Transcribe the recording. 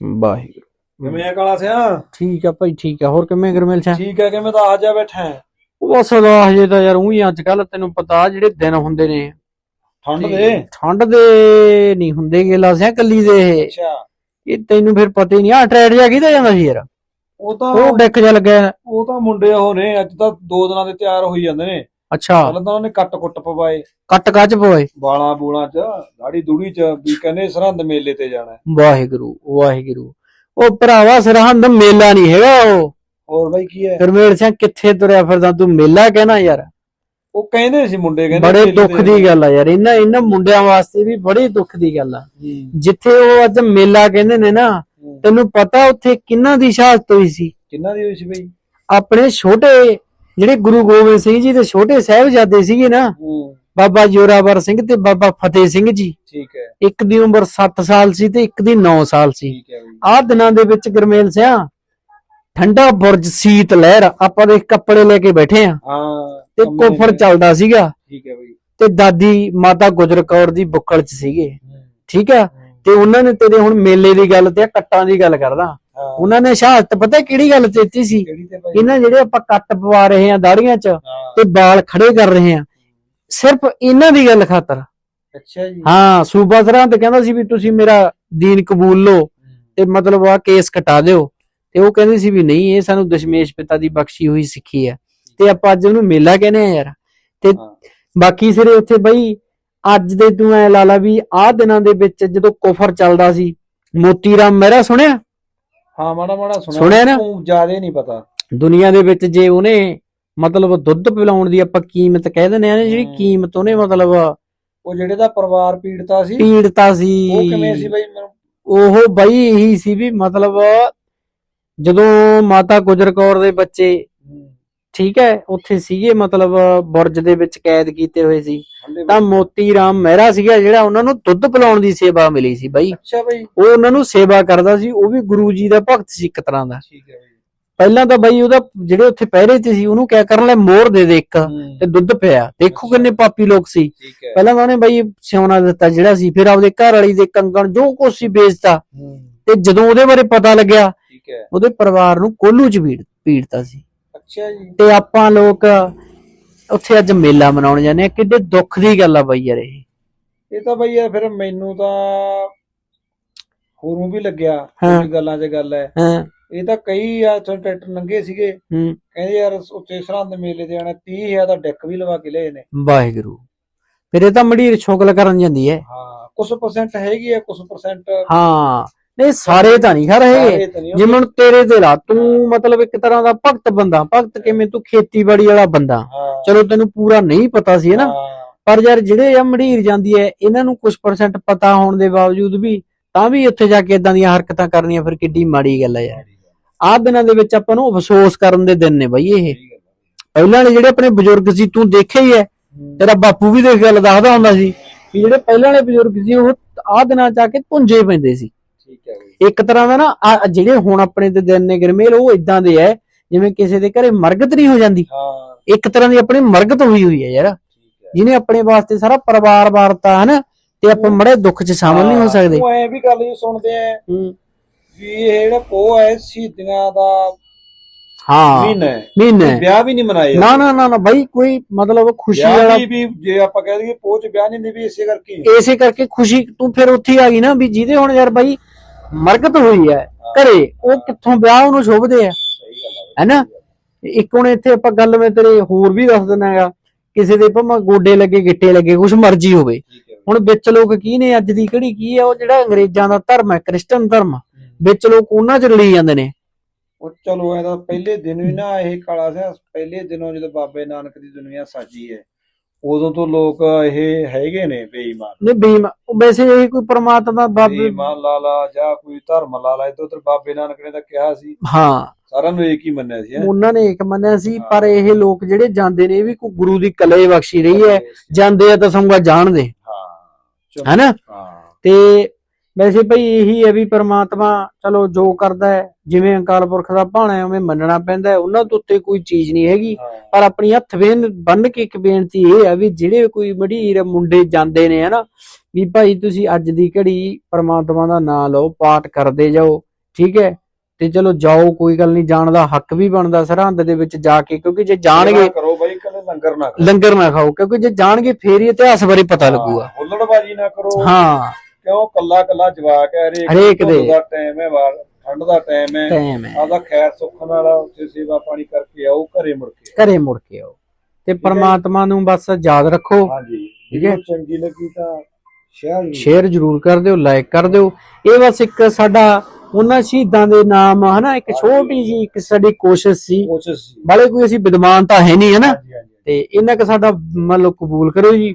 ਵਾਹਿਗੁਰੂ। ਕਿਵੇਂ ਆ ਕਾਲਾ ਸਿਆ? ਠੀਕ ਆ ਭਾਈ ਠੀਕ ਆ। ਹੋਰ ਕਿਵੇਂ ਗਰਮੇਲ ਸਿੰਘ ਠੀਕ ਹੈ ਕਿਵੇਂ ਤਾਂ ਆ ਜਾ ਬੈਠਾ ਹੈ? ਬਸ ਦਾ ਹਜੇ ਤਾਂ ਯਾਰ ਉਹੀ ਅੱਜ ਕੱਲ ਤੈਨੂੰ ਪਤਾ ਜਿਹੜੇ ਦਿਨ ਹੁੰਦੇ ਨੇ। ਠੰਡ। ਦੇ? ਠੰਡ ਦੇ ਨਹੀਂ ਹੁੰਦੇ ਗੇਲਾ ਸਿਆ ਕੱਲੀ ਦੇ ਇਹ। ਅੱਛਾ। ਇਹ ਤੈਨੂੰ ਫਿਰ ਪਤਾ ਹੀ ਨਹੀਂ ਆ ਟਰੈਡ ਜਾ ਕਿਹਦਾ ਜਾਂਦਾ ਸੀ ਯਾਰ? ਉਹ ਤਾਂ ਉਹ ਡੈਕ ਜਾ ਲੱਗਿਆ। ਉਹ ਤਾਂ ਮੁੰਡੇ ਉਹ ਨੇ ਅੱਜ ਤਾਂ ਦੋ ਦਿਨਾਂ ਦੇ ਤਿਆਰ ਹੋਈ ਜਾਂਦੇ ਨੇ। ਅੱਛਾ। ਪਹਿਲਾਂ ਤਾਂ ਉਹਨੇ ਕੱਟ ਕੁੱਟ ਪਵਾਏ। ਕੱਟ ਕੱਚ ਪੋਏ ਬਾਲਾਂ ਬੂਲਾਂ ਚ ਦਾੜੀ ਦੂੜੀ ਚ ਵੀ ਕਹਿੰਦੇ ਸਰਹੰਦ ਮੇਲੇ ਤੇ ਜਾਣਾ। ਹੈ। ਵਾਹਿਗੁਰੂ ਵਾਹਿਗੁਰੂ। ਉਹ ਭਰਾਵਾ ਸਰਹੰਦ ਮੇਲਾ ਨਹੀਂ ਹੈਗਾ ਉਹ। ਹੋਰ ਬਾਈ ਕੀ ਹੈ? ਗਰਮੇਲ ਸਿੰਘ ਕਿੱਥੇ ਤੁਰਿਆ ਫਿਰਦਾ? ਤੂੰ ਮੇਲਾ ਕਹਿਣਾ ਯਾਰ। ਉਹ ਕਹਿੰਦੇ ਸੀ ਮੁੰਡੇ ਕਹਿੰਦੇ ਬੜੇ ਮੇਲੇ ਦੁੱਖ ਤੇ ਦੀ ਗੱਲ ਆ ਯਾਰ। ਇਹਨਾਂ ਇਹਨਾਂ ਮੁੰਡਿਆਂ ਵਾਸਤੇ ਵੀ ਬੜੀ ਦੁੱਖ ਦੀ ਗੱਲ ਆ। ਹੂੰ, ਜਿੱਥੇ ਉਹ ਅੱਜ ਮੇਲਾ ਕਹਿੰਦੇ ਨੇ ਨਾ ਹੂੰ। ਤੈਨੂੰ ਪਤਾ ਉੱਥੇ ਕਿੰਨਾ ਦੀ ਸ਼ਹਾਦਤ ਹੋਈ ਸੀ? ਕਿੰਨਾ ਦੀ ਹੋਈ ਸੀ ਬਈ? ਆਪਣੇ ਛੋਟੇ ਜਿਹੜੇ ਗੁਰੂ ਗੋਬਿੰਦ ਸਿੰਘ ਜੀ ਦੇ ਛੋਟੇ ਸਾਹਿਬਜ਼ਾਦੇ ਸੀਗੇ ਨਾ ਬਾਬਾ ਜੋਰਾਵਰ ਸਿੰਘ ਤੇ ਬਾਬਾ ਫਤਿਹ ਸਿੰਘ ਜੀ। ਠੀਕ ਹੈ। ਇੱਕ ਦੀ ਉਮਰ 7 ਸਾਲ ਸੀ ਤੇ ਇੱਕ ਦੀ 9 ਸਾਲ ਸੀ। ਆਹ ਦਿਨਾਂ ਦੇ ਵਿੱਚ ਗਰਮੇਲ ਸਿਆ ਠੰਡਾ ਬੁਰਜ ਸੀਤ ਲਹਿਰ ਆਪਾਂ ਦੇ ਕੱਪੜੇ ਲੈ ਕੇ ਬੈਠੇ ਆ। ਹਾਂ ਤੇ ਕੋਫਰ। ਚੱਲਦਾ ਸੀਗਾ। ਠੀਕ ਹੈ ਬਈ। ਤੇ ਦਾਦੀ ਮਾਤਾ ਗੁਜਰ ਕੌਰ ਦੀ ਬੁੱਕਲ 'ਚ ਸੀਗੇ। ਠੀਕ ਆ ਹੂੰ, ਤੇ ਉਹਨਾਂ ਨੇ ਤੇਰੇ ਹੁਣ ਮੇਲੇ ਦੀ ਗੱਲ ਤੇ ਕੱਟਾਂ ਦੀ ਗੱਲ ਕਰਦਾ। ਉਹਨਾਂ ਨੇ ਸ਼ਹਾਦਤ ਪਤਾ ਕਿਹੜੀ ਗੱਲ ਤੇ ਦਿੱਤੀ ਸੀ? ਇਹਨਾਂ ਜਿਹੜੇ ਆਪਾਂ ਕੱਟ ਪਵਾ ਰਹੇ ਆ ਦਾੜੀਆਂ 'ਚ ਤੇ ਵਾਲ ਖੜੇ ਕਰ ਰਹੇ ਆ ਸਿਰਫ ਇਹਨਾਂ ਦੀ ਗੱਲ ਖਾਤਰ। ਅੱਛਾ ਜੀ। ਹਾਂ ਸੂਬਾ ਸਰਹੰਦ ਕਹਿੰਦਾ ਸੀ ਵੀ ਤੁਸੀਂ ਮੇਰਾ ਦੀਨ ਕਬੂਲ ਲਓ ਤੇ ਮਤਲਬ ਆ ਕੇਸ ਕਟਾ ਦਿਓ। ਤੇ ਉਹ ਕਹਿੰਦੇ ਸੀ ਵੀ ਨਹੀਂ ਇਹ ਸਾਨੂੰ ਦਸ਼ਮੇਸ਼ ਪਿਤਾ ਦੀ ਬਖਸ਼ੀ ਹੋਈ ਸਿੱਖੀ ਹੈ। ਤੇ ਆਪਾਂ ਅੱਜ ਉਹਨੂੰ ਮੇਲਾ ਕਹਿੰਦੇ ਆ ਯਾਰ। ਤੇ। ਬਾਕੀ ਸਿਰੇ ਉੱਥੇ ਬਈ ਅੱਜ ਦੇ ਤੂੰ ਐ ਲਾ ਲਾ ਵੀ ਆਹ ਦਿਨਾਂ ਦੇ ਵਿੱਚ ਜਦੋਂ ਕੁਫਰ ਚੱਲਦਾ ਸੀ ਮੋਤੀ ਰਾਮ ਮਹਿਰਾ ਸੁਣਿਆ? ਹਾਂ ਮਾੜਾ ਮਾੜਾ ਸੁਣਿਆ। ਸੁਣਿਆ ਨਾ? ਤੂੰ ਜਿਆਦੇ ਨਹੀਂ ਪਤਾ। ਦੁਨੀਆ ਦੇ ਵਿੱਚ ਜੇ ਉਹਨੇ ਮਤਲਬ ਦੁੱਧ ਪਿਲਾਉਣ ਦੀ ਆਪਾਂ ਕੀਮਤ ਕਹਿ ਦਿੰਦੇ ਆ ਨਾ ਜਿਹੜੀ ਹਮ। ਕੀਮਤ ਉਹਨੇ ਮਤਲਬ ਉਹ ਜਿਹੜੇ ਦਾ ਪਰਿਵਾਰ ਪੀੜਤਾ ਸੀ ਪੀੜਤਾ ਸੀ। ਉਹ ਕਿਵੇਂ ਸੀ ਬਈ? ਮੈਨੂੰ ਉਹ ਬਈ ਇਹੀ ਸੀ ਵੀ ਮਤਲਬ ਜਦੋਂ ਮਾਤਾ ਗੁਜਰ ਕੌਰ ਦੇ ਬੱਚੇ ਠੀਕ ਹੈ ਉੱਥੇ ਸੀਗੇ ਮਤਲਬ ਬੁਰਜ ਦੇ ਵਿੱਚ ਕੈਦ ਕੀਤੇ ਹੋਏ ਸੀ। ਤਾਂ ਮੋਤੀ ਰਾਮ ਮਹਿਰਾ ਸੀਗਾ ਜਿਹੜਾ ਉਹਨਾਂ ਨੂੰ ਦੁੱਧ ਪਿਲਾਉਣ ਦੀ ਸੇਵਾ ਮਿਲੀ ਸੀ ਬਈ। ਅੱਛਾ ਬਈ। ਉਹ ਉਹਨਾਂ ਨੂੰ ਸੇਵਾ ਕਰਦਾ ਸੀ ਉਹ ਵੀ ਗੁਰੂ ਜੀ ਦਾ ਭਗਤ ਸੀ ਇੱਕ ਤਰ੍ਹਾਂ ਦਾ। ਠੀਕ ਹੈ ਬਈ। ਪਹਿਲਾਂ ਤਾਂ ਬਈ ਉਹਦਾ ਜਿਹੜੇ ਉੱਥੇ ਪਹਿਰੇ ਤੇ ਸੀ ਉਹਨੂੰ ਕਿਆ ਕਰਨ ਲੈ ਮੋਹਰ ਦੇ ਦੇ ਇੱਕ ਤੇ ਦੁੱਧ ਪਿਆ। ਦੇਖੋ ਕਿੰਨੇ ਪਾਪੀ ਲੋਕ ਸੀ। ਪਹਿਲਾਂ ਤਾਂ ਉਹਨੇ ਬਈ ਸਿਉਣਾ ਦਿੱਤਾ ਜਿਹੜਾ ਸੀ ਫਿਰ ਆਪਦੇ ਘਰ ਵਾਲੀ ਦੇ ਕੰਗਣ ਜੋ ਕੁਛ ਸੀ ਵੇਚਤਾ। ਹੂੰ, ਤੇ ਜਦੋਂ ਉਹਦੇ ਬਾਰੇ ਪਤਾ ਲੱਗਿਆ ਠੀਕ ਹੈ। ਉਹਦੇ ਪਰਿਵਾਰ ਨੂੰ ਕੋਲੂ ਚ ਪੀੜ ਪੀੜਤਾ ਸੀ। ਅੱਛਾ ਜੀ ਤੇ ਆਪਾਂ ਲੋਕ ਉੱਥੇ ਅੱਜ ਮੇਲਾ ਮਨਾਉਣ ਜਾਂਦੇ ਆ ਕਿੱਡੇ ਦੁੱਖ ਦੀ ਗੱਲ ਆ ਬਈ ਯਾਰ ਇਹ। ਇਹ ਤਾਂ ਬਈ ਯਾਰ ਫਿਰ ਮੈਨੂੰ ਤਾਂ ਹੋਰੋਂ ਵੀ ਲੱਗਿਆ ਹਾਂ। ਕੁਝ ਗੱਲਾਂ 'ਚ ਗੱਲ ਹੈ। ਹਾਂ। ਇਹ ਤਾਂ ਕਈ ਆ ਤੋਂ ਟਰੈਕਟਰ ਨੰਗੇ ਸੀਗੇ। ਹੂੰ। ਕਹਿੰਦੇ ਯਾਰ ਉੱਥੇ ਸਰਹੰਦ ਮੇਲੇ ਤੇ ਆਣਾ 30000 ਦਾ ਡੈਕ ਵੀ ਲਵਾ ਕੇ ਲਏ ਨੇ। ਵਾਹਿਗੁਰੂ। ਫਿਰ ਇਹ ਤਾਂ ਮੜੀਰ ਛੋਕਲ ਕਰਨ ਜਾਂਦੀ ਹੈ। ਹਾਂ ਕੁਝ ਪਰਸੈਂਟ ਹੈਗੀ ਆ ਕੁਝ ਪਰਸੈਂਟ ਹਾਂ। ਨਹੀਂ ਸਾਰੇ ਤਾਂ ਨਹੀਂ ਖਾ ਰਹੇ। ਸਾਰੇ ਤਾਂ ਨਹੀਂ ਜਿਵੇਂ ਹੁਣ ਤੇਰੇ ਤੇ ਲਾ ਤੂੰ ਮਤਲਬ ਇੱਕ ਤਰ੍ਹਾਂ ਦਾ ਭਗਤ ਬੰਦਾ ਭਗਤ ਕਿਵੇਂ ਤੂੰ ਖੇਤੀਬਾੜੀ ਵਾਲਾ ਬੰਦਾ। ਚਲੋ ਤੈਨੂੰ ਪੂਰਾ ਨਹੀਂ ਪਤਾ ਸੀ ਨਾ ਪਰ ਯਾਰ ਜਿਹੜੇ ਆ ਮੜੀਰ ਜਾਂਦੀ ਹੈ ਇਹਨਾਂ ਨੂੰ ਕੁਝ ਪਰਸੈਂਟ ਪਤਾ ਹੋਣ ਦੇ ਬਾਵਜੂਦ ਵੀ ਤਾਂ ਵੀ ਉੱਥੇ ਜਾ ਕੇ ਇਦਾਂ ਦੀਆਂ ਹਰਕਤਾਂ ਕਰਨੀਆਂ ਫਿਰ ਕਿੱਡੀ ਮਾੜੀ ਗੱਲ ਹੈ ਯਾਰ। ਆਹ ਦਿਨਾਂ ਦੇ ਵਿੱਚ ਆਪਾਂ ਨੂੰ ਅਫਸੋਸ ਕਰਨ ਦੇ ਦਿਨ ਨੇ ਬਈ ਇਹ। ਪਹਿਲਾਂ ਵਾਲੇ ਜਿਹੜੇ ਆਪਣੇ ਬਜ਼ੁਰਗ ਸੀ ਤੂੰ ਦੇਖਿਆ ਹੀ ਹੂੰ, ਤੇਰਾ ਬਾਪੂ ਵੀ ਦੇਖ ਗੱਲ ਦੱਸਦਾ ਹੁੰਦਾ ਸੀ ਕਿ ਜਿਹੜੇ ਪਹਿਲਾਂ ਵਾਲੇ ਬਜ਼ੁਰਗ ਸੀ ਉਹ ਆਹ ਦਿਨਾਂ ਆ ਕੇ ਪੁੰਜੇ ਪੈਂਦੇ ਸੀ। ਠੀਕ ਹੈ ਬਈ ਇੱਕ ਤਰ੍ਹਾਂ ਦਾ ਨਾ ਆਹ ਜਿਹੜੇ ਹੁਣ ਆਪਣੇ ਤੇ ਦਿਨ ਨੇ ਗਰਮੇਲ ਉਹ ਇਦਾਂ ਦੇ ਐ ਜਿਵੇਂ ਕਿਸੇ ਦੇ ਘਰੇ ਮਰਗਤ ਨਹੀਂ ਹੋ ਜਾਂਦੀ। ਹਾਂ। ਇੱਕ ਤਰ੍ਹਾਂ ਦੀ ਆਪਣੀ ਮਰਗਤ ਹੋਈ ਹੋਈ ਹੈ ਯਾਰ। ਠੀਕ ਹੈ। ਜਿਹਨੇ ਆਪਣੇ ਵਾਸਤੇ ਸਾਰਾ ਪਰਿਵਾਰ ਵਾਰਤਾ ਹਨਾ ਤੇ ਆਪਾਂ ਮੜੇ ਦੁੱਖ 'ਚ ਸ਼ਾਮਲ ਨਹੀਂ ਹੋ ਸਕਦੇ। ਉਹ ਐ ਵੀ ਗੱਲ ਜੀ ਸੁਣਦੇ ਆ ਹੂੰ। ਵੀ ਇਹ ਜਿਹੜਾ ਪੋ ਹੈ ਸ਼ਹੀਦੀਆਂ ਦਾ ਹਾਂ। ਮਹੀਨਾ ਹੈ। ਮਹੀਨੇ ਵਿਆਹ ਵੀ ਨਹੀਂ ਮਨਾਏ ਨਾ ਨਾ ਨਾ ਨਾ ਬਾਈ ਕੋਈ ਮਤਲਬ ਖੁਸ਼ੀ ਵਿਆਹ ਵਾਲਾ ਵੀ ਵੀ ਜੇ ਆਪਾਂ ਕਹਿ ਦਈਏ ਪੋਚ ਵਿਆਹ ਨਹੀਂ ਹੁੰਦੀ ਵੀ ਇਸੇ ਕਰਕੇ। ਹੀ। ਇਸੇ ਕਰਕੇ ਖੁਸ਼ੀ ਤੂੰ ਫਿਰ ਉੱਥੇ ਆ ਗਈ ਨਾ ਵੀ ਜਿਹਦੇ ਹੁਣ ਯਾਰ ਬਾਈ ਮਰਗਤ ਹੋਈ ਹੈ ਘਰੇ। ਉਹ ਕਿੱਥੋਂ ਵਿਆਹ ਉਹਨੂੰ ਸ਼ੋਭਦੇ ਆ। ਹੈਨਾ? ਇੱਕ ਹੁਣ ਇੱਥੇ ਆਪਾਂ ਗੱਲ ਮੈਂ ਤੇਰੇ ਹੋਰ ਵੀ ਦੱਸ ਦਿੰਦਾ ਹੈਗਾ। ਕਿਸੇ ਦੇ ਭਾਵੇਂ ਗੋਡੇ ਲੱਗੇ ਗਿੱਟੇ ਲੱਗੇ ਕੁਛ ਮਰਜ਼ੀ ਹੋਵੇ। ਹੁਣ ਵਿੱਚ ਲੋਕ ਕੀ ਨੇ ਅੱਜ ਦੀ ਕਿਹੜੀ ਕੀ ਹੈ ਉਹ ਜਿਹੜਾ ਅੰਗਰੇਜ਼ਾਂ ਦਾ ਧਰਮ ਹੈ ਕ੍ਰਿਸਚਨ ਧਰਮ। ਵਿੱਚ ਲੋਕ ਉਹਨਾਂ 'ਚ ਰਲੀ ਜਾਂਦੇ ਨੇ। ਉਹ ਚਲੋ ਇਹਦਾ ਪਹਿਲੇ ਦਿਨ ਵੀ ਨਾ ਇਹ ਕਾਲਾ ਸਿਆ ਪਹਿਲੇ ਦਿਨੋਂ ਜਦੋਂ ਬਾਬੇ ਨਾਨਕ ਦੀ ਦੁਨੀਆ ਸਾਜੀ ਹੈ। ਉਦੋਂ ਤੋਂ ਲੋਕ ਇਹ ਹੈਗੇ ਨੇ ਬੇਈਮਾਨ। ਨੇ ਬੀਮ ਉਹ ਵੈਸੇ ਇਹ ਕੋਈ ਪ੍ਰਮਾਤਮਾ ਬਾਬੇ ਬੇਈਮਾਨ ਲਾਲਾ ਜਾਂ ਕੋਈ ਧਰਮ ਲਾਲਾ ਇਧਰ ਉਧਰ ਬਾਬੇ ਨਾਨਕ ਨੇ ਤਾਂ ਕਿਹਾ ਸੀ। ਹਾਂ। ਸਾਰਿਆਂ ਨੂੰ ਇੱਕ ਹੀ ਮੰਨਿਆ ਸੀ ਹੈਂ। ਉਹਨਾਂ ਨੇ ਇੱਕ ਮੰਨਿਆ ਸੀ। ਪਰ ਇਹ ਲੋਕ ਜਿਹੜੇ ਜਾਂਦੇ ਨੇ ਇਹ ਵੀ ਕੋਈ ਗੁਰੂ ਦੀ ਕਲੇ ਬਖਸ਼ੀ ਰਹੀ ਹੈ। ਜਾਂਦੇ ਆ ਤਾਂ ਸੰਗਾ ਜਾਣਦੇ। ਹਾਂ। ਚਲੋ, ਹੈਨਾ ਹਾਂ। ਤੇ ਵੈਸੇ ਭਾਈ ਇਹੀ ਹੈ ਵੀ ਪ੍ਰਮਾਤਮਾ ਚਲੋ ਜੋ ਕਰਦਾ ਹੈ ਜਿਵੇਂ ਅਕਾਲ ਪੁਰਖ ਦਾ ਭਾਣਾ ਹੈ ਉਵੇਂ ਮੰਨਣਾ ਪੈਂਦਾ ਹੈ। ਉਹਨਾਂ ਤੋਂ ਉੱਤੇ ਕੋਈ ਚੀਜ਼ ਨਹੀਂ ਹੈਗੀ। ਪਰ ਆਪਣੀ ਹੱਥ ਵੇਨ ਬੰਨ ਕੇ ਇੱਕ ਬੇਨਤੀ ਇਹ ਹੈ ਵੀ ਜਿਹੜੇ ਕੋਈ ਮਢੀਰ ਮੁੰਡੇ ਜਾਂਦੇ ਨੇ ਹਨਾ ਵੀ ਭਾਈ ਤੁਸੀਂ ਅੱਜ ਦੀ ਘੜੀ ਪ੍ਰਮਾਤਮਾ ਦਾ ਨਾਮ ਲਓ ਪਾਠ ਕਰਦੇ ਜਾਓ ਠੀਕ ਹੈ? ਤੇ ਚਲੋ ਜਾਓ ਕੋਈ ਗੱਲ ਨਹੀਂ ਜਾਣ ਦਾ ਹੱਕ ਵੀ ਬਣਦਾ ਸਰਹੰਦ ਦੇ ਵਿੱਚ ਜਾ ਕੇ ਕਿਉਂਕਿ ਜੇ ਜਾਣਗੇ ਕਰੋ ਬਾਈ ਕਦੇ ਲੰਗਰ ਨਾ ਲੰਗਰ ਨਾ ਖਾਓ ਕਿਉਂਕਿ ਜੇ ਜਾਣਗੇ ਫੇਰ ਹੀ ਇਤਿਹਾਸ ਬਾਰੇ ਪਤਾ ਲੱਗੂਗਾ। ਹੁੱਲੜਬਾਜ਼ੀ ਨਾ ਕਰੋ। ਹਾਂ। ਕਿਉਂ ਕੱਲਾ ਕੱਲਾ ਜਵਾਕ ਹੈ ਹਰੇਕ ਹਰੇਕ ਦੇ। ਦਾ ਟਾਈਮ ਹੈ ਵਾਰ ਠੰਡ ਦਾ ਟਾਈਮ ਹੈ। ਟਾਈਮ ਹੈ। ਆਦਾ ਖੈਰ ਸੁੱਖ ਨਾਲ ਉੱਥੇ ਸੇਵਾ ਪਾਣੀ ਕਰਕੇ ਆਓ ਘਰੇ ਮੁੜ ਕੇ ਘਰੇ ਮੁੜ ਕੇ ਆਓ। ਤੇ ਪ੍ਰਮਾਤਮਾ ਨੂੰ ਬਸ ਯਾਦ ਰੱਖੋ। ਹਾਂਜੀ। ਠੀਕ ਹੈ। ਚੰਗੀ ਲੱਗੀ ਤਾਂ ਸ਼ੇਅਰ ਜ਼ਰੂਰ ਸ਼ੇਅਰ ਜ਼ਰੂਰ ਕਰ ਦਿਓ ਲਾਈਕ ਕਰ ਦਿਓ। ਇਹ ਬਸ ਇੱਕ ਸਾਡਾ ਉਹਨਾਂ ਸ਼ਹੀਦਾਂ ਦੇ ਨਾਮ ਹਨਾ ਇੱਕ ਛੋਟੀ ਜੀ ਇੱਕ ਸਾਡੀ ਕੋਸ਼ਿਸ਼ ਸੀ। ਕੋਸ਼ਿਸ਼ ਸੀ। ਕੋਈ ਅਸੀਂ ਵਿਦਵਾਨ ਤਾਂ ਹੈ ਨਹੀਂ ਹਨਾ। ਤੇ ਇਹਨਾਂ ਕ ਸਾਡਾ ਮੰਨ ਲਓ ਕਬੂਲ ਕਰੋ ਜੀ।